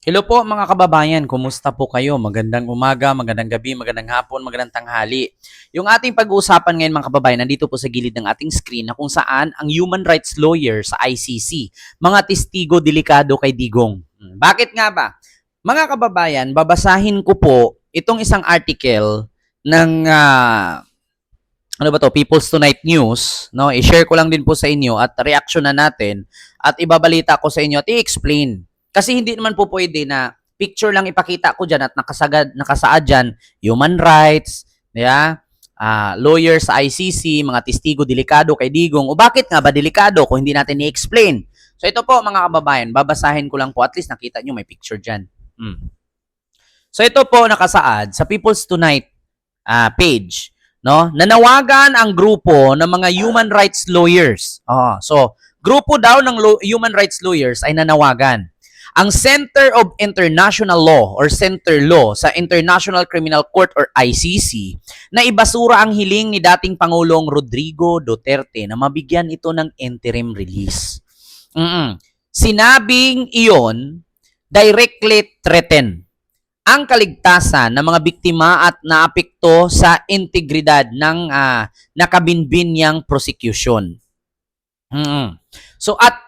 Hello po mga kababayan, kumusta po kayo? Magandang umaga, magandang gabi, magandang hapon, magandang tanghali. Yung ating pag-uusapan ngayon mga kababayan, nandito po sa gilid ng ating screen na kung saan ang human rights lawyer sa ICC, mga testigo delikado kay Digong. Hmm, Bakit nga ba? Mga kababayan, babasahin ko po itong isang article ng ah, ano ba to, People's Tonight News, no? I-share ko lang din po sa inyo at reaction na natin at ibabalita ko sa inyo at i-explain. Kasi hindi naman po pwede na picture lang ipakita ko dyan at nakasagad, nakasaad dyan, human rights, yeah? ah lawyer sa ICC, mga testigo delikado kay Digong. O bakit nga ba delikado kung hindi natin i-explain? So ito po mga kababayan, babasahin ko lang po at least nakita nyo may picture dyan. Hmm. So ito po nakasaad sa People's Tonight ah, page, no? Nanawagan ang grupo ng mga human rights lawyers. Oh, so grupo daw ng human rights lawyers ay nanawagan. Ang Center of International Law or Center Law sa International Criminal Court or ICC na ibasura ang hiling ni dating Pangulong Rodrigo Duterte na mabigyan ito ng interim release. Mm-mm. Sinabing iyon directly threaten ang kaligtasan ng mga biktima at naapekto sa integridad ng ah, nakabinbinyang prosecution. Mm. So at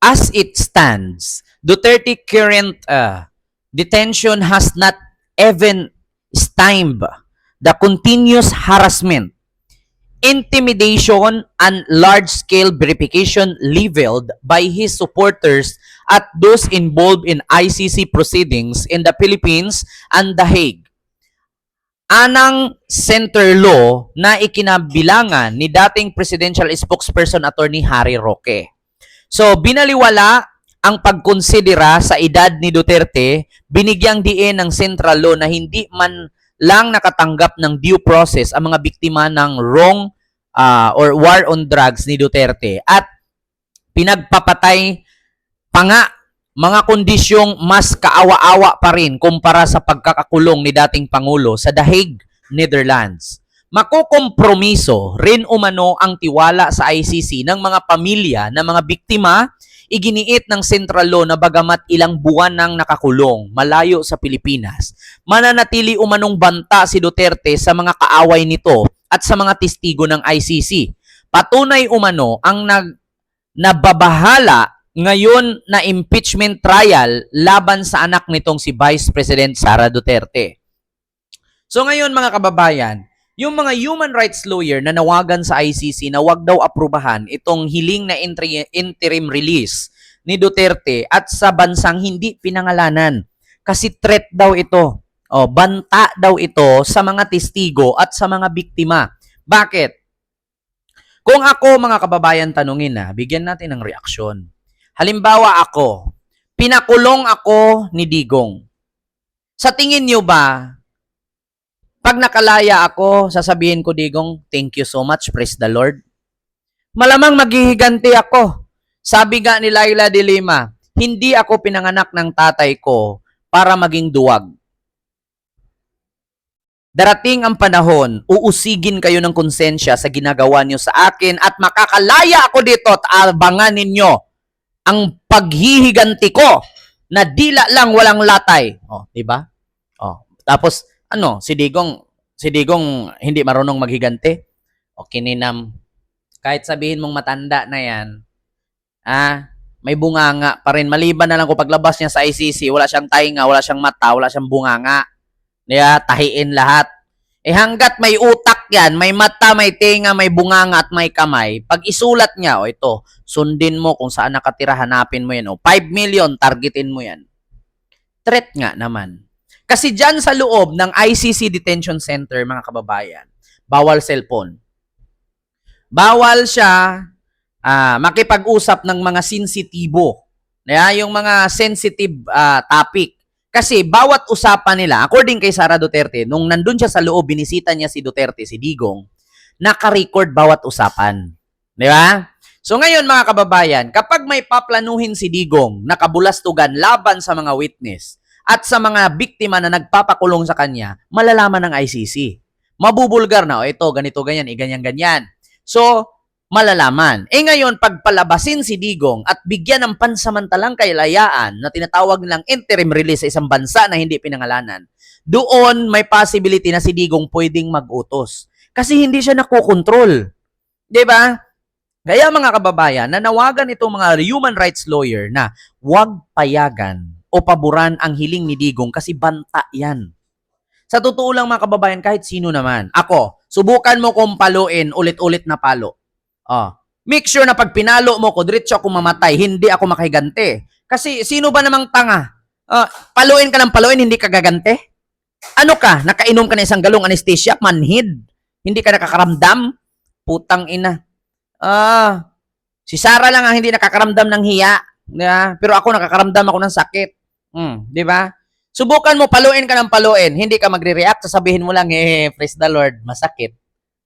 as it stands, Duterte current uh, detention has not even stymied the continuous harassment, intimidation, and large-scale verification leveled by his supporters at those involved in ICC proceedings in the Philippines and The Hague. Anang center law na ikinabilangan ni dating presidential spokesperson attorney Harry Roque. So, binaliwala ang pagkonsidera sa edad ni Duterte, binigyang diin ng central law na hindi man lang nakatanggap ng due process ang mga biktima ng wrong ah, or war on drugs ni Duterte at pinagpapatay pa nga mga kondisyong mas kaawa-awa pa rin kumpara sa pagkakakulong ni dating Pangulo sa Hague, Netherlands. Makukompromiso rin umano ang tiwala sa ICC ng mga pamilya ng mga biktima, iginiit ng Central Law na bagamat ilang buwan nang nakakulong malayo sa Pilipinas, mananatili umanong banta si Duterte sa mga kaaway nito at sa mga testigo ng ICC. Patunay umano ang nag nababahala ngayon na impeachment trial laban sa anak nitong si Vice President Sara Duterte. So ngayon mga kababayan, yung mga human rights lawyer na nawagan sa ICC na wag daw aprubahan itong hiling na interim release ni Duterte at sa bansang hindi pinangalanan. Kasi threat daw ito. O, banta daw ito sa mga testigo at sa mga biktima. Bakit? Kung ako mga kababayan tanungin na, bigyan natin ng reaksyon. Halimbawa ako, pinakulong ako ni Digong. Sa tingin niyo ba, pag nakalaya ako, sasabihin ko, Digong, thank you so much, praise the Lord. Malamang maghihiganti ako. Sabi nga ni Laila de Lima, hindi ako pinanganak ng tatay ko para maging duwag. Darating ang panahon, uusigin kayo ng konsensya sa ginagawa niyo sa akin at makakalaya ako dito at abangan ninyo ang paghihiganti ko na dila lang walang latay. Oh, di ba? Oh, tapos ano, si Digong, si Digong hindi marunong maghiganti. O kininam. Kahit sabihin mong matanda na yan, ah, may bunganga pa rin. Maliban na lang kung paglabas niya sa ICC, wala siyang tainga, wala siyang mata, wala siyang bunganga. Diya, tahiin lahat. Eh hanggat may utak yan, may mata, may tenga, may bunganga at may kamay, pag isulat niya, o ito, sundin mo kung saan nakatira, hanapin mo yan. O 5 million, targetin mo yan. Threat nga naman. Kasi dyan sa loob ng ICC Detention Center, mga kababayan, bawal cellphone. Bawal siya ah, makipag-usap ng mga sensitibo. Yeah, yung mga sensitive ah, topic. Kasi bawat usapan nila, according kay Sara Duterte, nung nandun siya sa loob, binisita niya si Duterte, si Digong, naka-record bawat usapan. Di ba? So ngayon mga kababayan, kapag may paplanuhin si Digong, nakabulastugan laban sa mga witness at sa mga biktima na nagpapakulong sa kanya, malalaman ng ICC. Mabubulgar na, o ito, ganito, ganyan, iganyan, ganyan. So, malalaman. Eh ngayon, pagpalabasin si Digong at bigyan ng pansamantalang kailayaan na tinatawag nilang interim release sa isang bansa na hindi pinangalanan, doon may possibility na si Digong pwedeng mag-utos. Kasi hindi siya nakokontrol. ba? Kaya mga kababayan, nanawagan itong mga human rights lawyer na huwag payagan o paboran ang hiling ni Digong kasi banta yan. Sa totoo lang mga kababayan, kahit sino naman. Ako, subukan mo kong paluin ulit-ulit na palo. Oh. Make sure na pag pinalo mo ko, diretso ako mamatay, hindi ako makahigante. Kasi sino ba namang tanga? Ah, paluin ka ng paluin, hindi ka gagante? Ano ka? Nakainom ka na isang galong anesthesia? Manhid? Hindi ka nakakaramdam? Putang ina. Ah, si Sarah lang ang hindi nakakaramdam ng hiya. Ba? Pero ako nakakaramdam ako ng sakit. Hmm, di ba? Subukan mo, paluin ka ng paluin. Hindi ka magre-react. Sasabihin mo lang, eh, praise the Lord, masakit.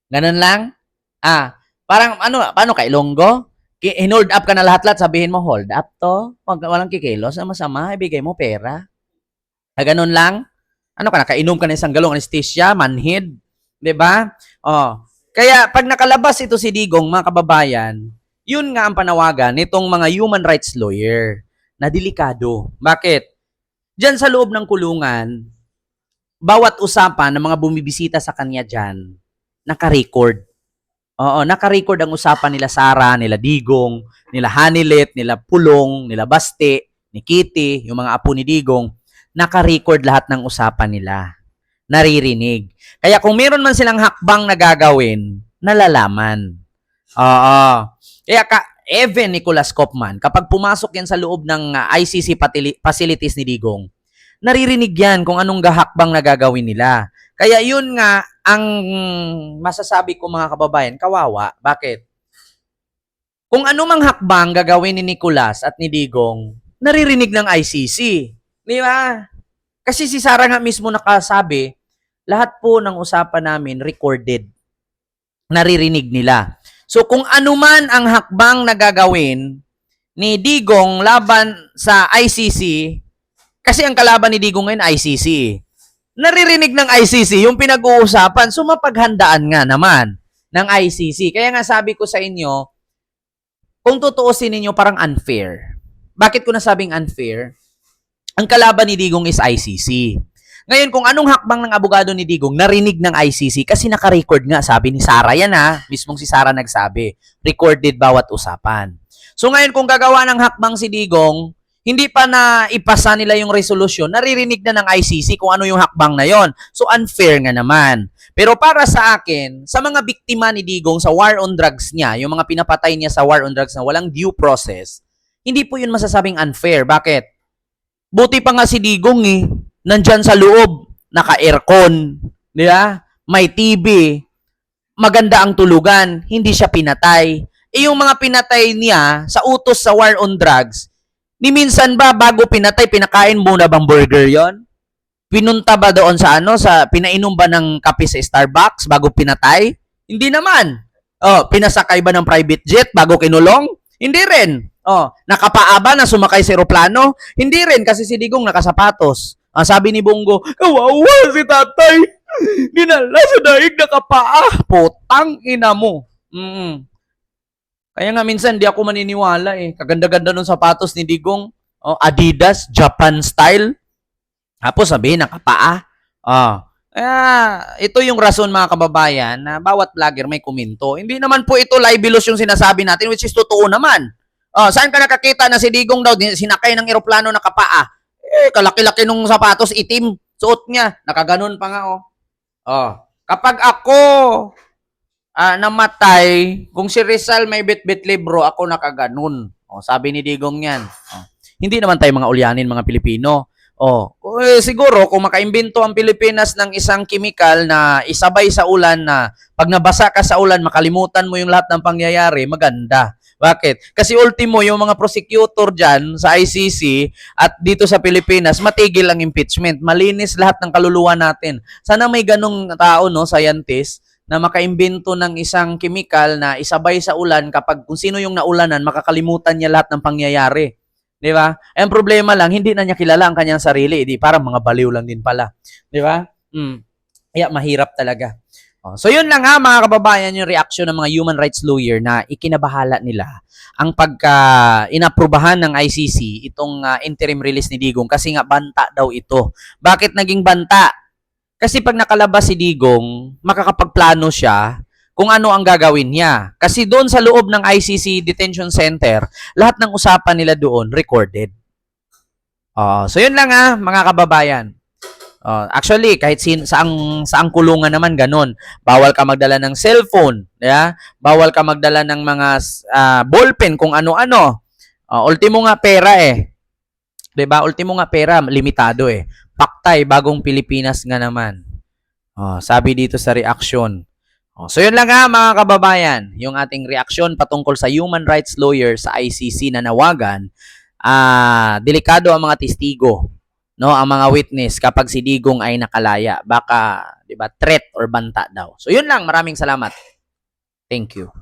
Ganun lang? Ah, parang ano, paano ka, Ilonggo? Ki- Hinold up ka na lahat-lahat, sabihin mo, hold up to. Wag, walang kikilos, masama, ibigay mo pera. Ah, ganun lang? Ano ka, nakainom ka na isang galong anesthesia, manhid, di ba? Oh. Kaya pag nakalabas ito si Digong, mga kababayan, yun nga ang panawagan nitong mga human rights lawyer na delikado. Bakit? Diyan sa loob ng kulungan, bawat usapan ng mga bumibisita sa kanya dyan, naka-record. Oo, naka-record ang usapan nila Sara, nila Digong, nila Hanilet, nila Pulong, nila Baste, ni Kitty, yung mga apo ni Digong. Naka-record lahat ng usapan nila. Naririnig. Kaya kung meron man silang hakbang na gagawin, nalalaman. Oo. Kaya ka, Evan Nicolas Kopman, kapag pumasok yan sa loob ng uh, ICC facilities ni Digong, naririnig yan kung anong gahakbang na nila. Kaya yun nga ang masasabi ko mga kababayan, kawawa. Bakit? Kung anumang hakbang gagawin ni Nicolas at ni Digong, naririnig ng ICC. Di ba? Kasi si Sarah nga mismo nakasabi, lahat po ng usapan namin recorded. Naririnig nila. So kung ano man ang hakbang na gagawin ni Digong laban sa ICC, kasi ang kalaban ni Digong ngayon ICC. Naririnig ng ICC yung pinag-uusapan, so mapaghandaan nga naman ng ICC. Kaya nga sabi ko sa inyo, kung tutuusin ninyo parang unfair. Bakit ko nasabing unfair? Ang kalaban ni Digong is ICC. Ngayon, kung anong hakbang ng abogado ni Digong, narinig ng ICC kasi naka-record nga, sabi ni Sara yan ha, mismong si Sara nagsabi, recorded bawat usapan. So ngayon, kung gagawa ng hakbang si Digong, hindi pa na ipasa nila yung resolusyon, naririnig na ng ICC kung ano yung hakbang na yon. So unfair nga naman. Pero para sa akin, sa mga biktima ni Digong sa war on drugs niya, yung mga pinapatay niya sa war on drugs na walang due process, hindi po yun masasabing unfair. Bakit? Buti pa nga si Digong eh, nandyan sa loob, naka-aircon, di ba? May TV, maganda ang tulugan, hindi siya pinatay. Eh yung mga pinatay niya sa utos sa war on drugs, ni minsan ba bago pinatay, pinakain muna bang burger yon? Pinunta ba doon sa ano, sa pinainom ba ng kape sa Starbucks bago pinatay? Hindi naman. Oh, pinasakay ba ng private jet bago kinulong? Hindi rin. Oh, nakapaa ba na sumakay sa eroplano? Hindi rin kasi si Digong nakasapatos. Ang sabi ni Bongo, kawawa si tatay. Dinala sa daig nakapaa. Putang ina mo. Mm. Kaya nga minsan di ako maniniwala eh. Kaganda-ganda nung sapatos ni Digong. Oh, Adidas, Japan style. Tapos sabihin, nakapaa. Ah. Kaya, ito yung rason mga kababayan na bawat vlogger may kuminto. Hindi naman po ito libelous yung sinasabi natin which is totoo naman. Oh, saan ka nakakita na si Digong daw sinakay ng eroplano nakapaa? Eh, kalaki-laki nung sapatos itim. Suot niya. Nakaganon pa nga oh. Oh. Kapag ako ah, namatay, kung si Rizal may bit-bit libro, ako nakaganon. Oh, sabi ni Digong yan. Oh. Hindi naman tayo mga ulyanin, mga Pilipino. Oh, eh, siguro kung makaimbento ang Pilipinas ng isang kimikal na isabay sa ulan na pag nabasa ka sa ulan, makalimutan mo yung lahat ng pangyayari, maganda. Bakit? Kasi ultimo, yung mga prosecutor dyan sa ICC at dito sa Pilipinas, matigil ang impeachment. Malinis lahat ng kaluluwa natin. Sana may ganong tao, no, scientist, na makaimbento ng isang kimikal na isabay sa ulan kapag kung sino yung naulanan, makakalimutan niya lahat ng pangyayari. Di ba? Ang problema lang, hindi na niya kilala ang kanyang sarili. Di parang mga baliw lang din pala. Di ba? Mm. Kaya mahirap talaga. Oh, so yun lang ha mga kababayan yung reaction ng mga human rights lawyer na ikinabahala nila ang pagka inaprubahan ng ICC itong ah, interim release ni Digong kasi nga banta daw ito. Bakit naging banta? Kasi pag nakalabas si Digong, makakapagplano siya kung ano ang gagawin niya. Kasi doon sa loob ng ICC Detention Center, lahat ng usapan nila doon recorded. Oh, so yun lang ha mga kababayan. Oh, actually, kahit sin saang saang kulungan naman ganun. Bawal ka magdala ng cellphone, yeah? Bawal ka magdala ng mga ah, ballpen kung ano-ano. Oh, ultimo nga pera eh. 'Di ba? Ultimo nga pera, limitado eh. Paktay bagong Pilipinas nga naman. Oh, sabi dito sa reaction. Oh, so yun lang ha mga kababayan, yung ating reaksyon patungkol sa human rights lawyer sa ICC na nawagan. Ah, delikado ang mga testigo no ang mga witness kapag si Digong ay nakalaya baka 'di ba threat or banta daw. So yun lang. Maraming salamat. Thank you